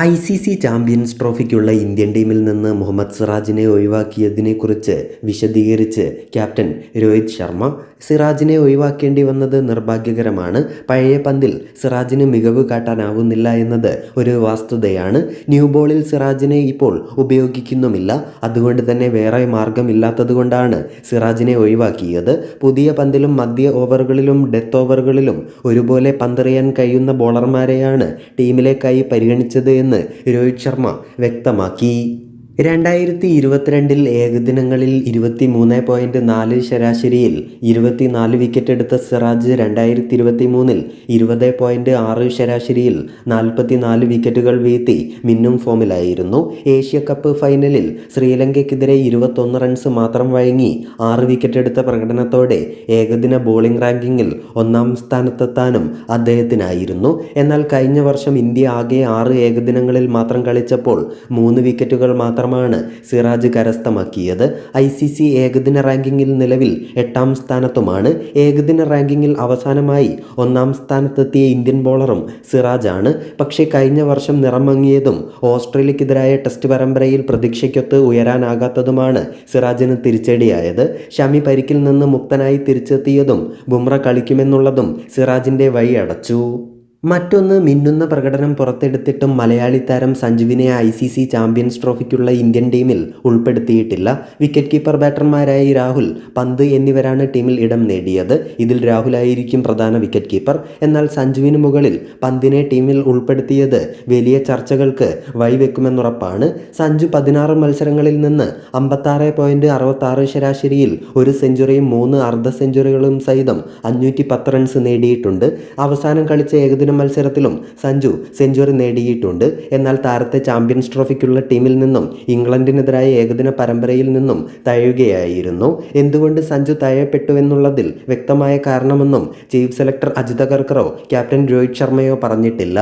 I C C champions ട്രോഫിക്കുള്ള Indian ടീമിൽ നിന്ന് മുഹമ്മദ് സിറാജിനെ ഒഴിവാക്കിയതിനെക്കുറിച്ച് വിശദീകരിച്ച് ക്യാപ്റ്റൻ രോഹിത് ശർമ്മ സിറാജിനെ ഒഴിവാക്കേണ്ടി വന്നത് നിർഭാഗ്യകരമാണ്. പഴയ പന്തിൽ സിറാജിന് മികവ് കാട്ടാനാവുന്നില്ല എന്നത് ഒരു വസ്തുതയാണ്. ന്യൂ ബോളിൽ സിറാജിനെ ഇപ്പോൾ ഉപയോഗിക്കുന്നുമില്ല. അതുകൊണ്ട് തന്നെ വേറെ മാർഗമില്ലാത്തതുകൊണ്ടാണ് സിറാജിനെ ഒഴിവാക്കിയത്. പുതിയ പന്തിലും മധ്യ ഓവറുകളിലും ഡെത്ത് ഓവറുകളിലും ഒരുപോലെ പന്തെറിയാൻ കഴിയുന്ന ബോളർമാരെയാണ് ടീമിലേക്കായി പരിഗണിച്ചത് എന്ന് രോഹിത് ശർമ്മ വ്യക്തമാക്കി. രണ്ടായിരത്തി ഇരുപത്തിരണ്ടിൽ ഏകദിനങ്ങളിൽ ഇരുപത്തി മൂന്ന് പോയിന്റ് നാല് ശരാശരിയിൽ ഇരുപത്തിനാല് വിക്കറ്റ് എടുത്ത സിറാജ് രണ്ടായിരത്തി ഇരുപത്തി മൂന്നിൽ ഇരുപത് പോയിന്റ് ആറ് ശരാശരിയിൽ നാൽപ്പത്തി നാല് വിക്കറ്റുകൾ വീഴ്ത്തി മിന്നും ഫോമിലായിരുന്നു. ഏഷ്യ കപ്പ് ഫൈനലിൽ ശ്രീലങ്കയ്ക്കെതിരെ ഇരുപത്തൊന്ന് റൺസ് മാത്രം വഴങ്ങി ആറ് വിക്കറ്റ് എടുത്ത പ്രകടനത്തോടെ ഏകദിന ബോളിംഗ് റാങ്കിങ്ങിൽ ഒന്നാം സ്ഥാനത്തെത്താനും അദ്ദേഹത്തിനായിരുന്നു. എന്നാൽ കഴിഞ്ഞ വർഷം ഇന്ത്യ ആകെ ആറ് ഏകദിനങ്ങളിൽ മാത്രം കളിച്ചപ്പോൾ മൂന്ന് വിക്കറ്റുകൾ മാത്രമാണ് സിറാജ് കരസ്ഥമാക്കിയത്. ഐ സി സി ഏകദിന റാങ്കിങ്ങിൽ നിലവിൽ എട്ടാം സ്ഥാനത്തുമാണ്. ഏകദിന റാങ്കിങ്ങിൽ അവസാനമായി ഒന്നാം സ്ഥാനത്തെത്തിയ ഇന്ത്യൻ ബോളറും സിറാജാണ്. പക്ഷേ കഴിഞ്ഞ വർഷം നിറമങ്ങിയതും ഓസ്ട്രേലിയക്കെതിരായ ടെസ്റ്റ് പരമ്പരയിൽ പ്രതീക്ഷയ്ക്കൊത്ത് ഉയരാനാകാത്തതുമാണ് സിറാജിന് തിരിച്ചടിയായത്. ഷമി പരിക്കിൽ നിന്ന് മുക്തനായി തിരിച്ചെത്തിയതും ബുംറ കളിക്കുമെന്നുള്ളതും സിറാജിന്റെ വഴി അടച്ചു മറ്റൊന്ന് മിന്നുന്ന പ്രകടനം പുറത്തെടുത്തിട്ടും മലയാളി താരം സഞ്ജുവിനെ ഐ സി സി ചാമ്പ്യൻസ് ട്രോഫിക്കുള്ള ഇന്ത്യൻ ടീമിൽ ഉൾപ്പെടുത്തിയിട്ടില്ല. വിക്കറ്റ് കീപ്പർ ബാറ്റർമാരായി രാഹുൽ പന്ത് എന്നിവരാണ് ടീമിൽ ഇടം നേടിയത്. ഇതിൽ രാഹുലായിരിക്കും പ്രധാന വിക്കറ്റ് കീപ്പർ. എന്നാൽ സഞ്ജുവിന് മുകളിൽ പന്തിനെ ടീമിൽ ഉൾപ്പെടുത്തിയത് വലിയ ചർച്ചകൾക്ക് വഴിവെക്കുമെന്നുറപ്പാണ്. സഞ്ജു പതിനാറ് മത്സരങ്ങളിൽ നിന്ന് അമ്പത്താറ് പോയിന്റ് അറുപത്താറ് ശരാശരിയിൽ ഒരു സെഞ്ചുറിയും മൂന്ന് അർദ്ധ സെഞ്ചുറികളും സഹിതം അഞ്ഞൂറ്റി പത്ത് റൺസ് നേടിയിട്ടുണ്ട്. അവസാനം കളിച്ച ഏകദിന മത്സരത്തിലും സഞ്ജു സെഞ്ചുറി നേടിയിട്ടുണ്ട്. എന്നാൽ താരത്തെ ചാമ്പ്യൻസ് ട്രോഫിക്കുള്ള ടീമിൽ നിന്നും ഇംഗ്ലണ്ടിനെതിരായ ഏകദിന പരമ്പരയിൽ നിന്നും തഴയുകയായിരുന്നു. എന്തുകൊണ്ട് സഞ്ജു തഴയപ്പെട്ടുവെന്നുള്ളതിൽ വ്യക്തമായ കാരണമെന്നും ചീഫ് സെലക്ടർ അജിത കർക്കറോ ക്യാപ്റ്റൻ രോഹിത് ശർമ്മയോ പറഞ്ഞിട്ടില്ല.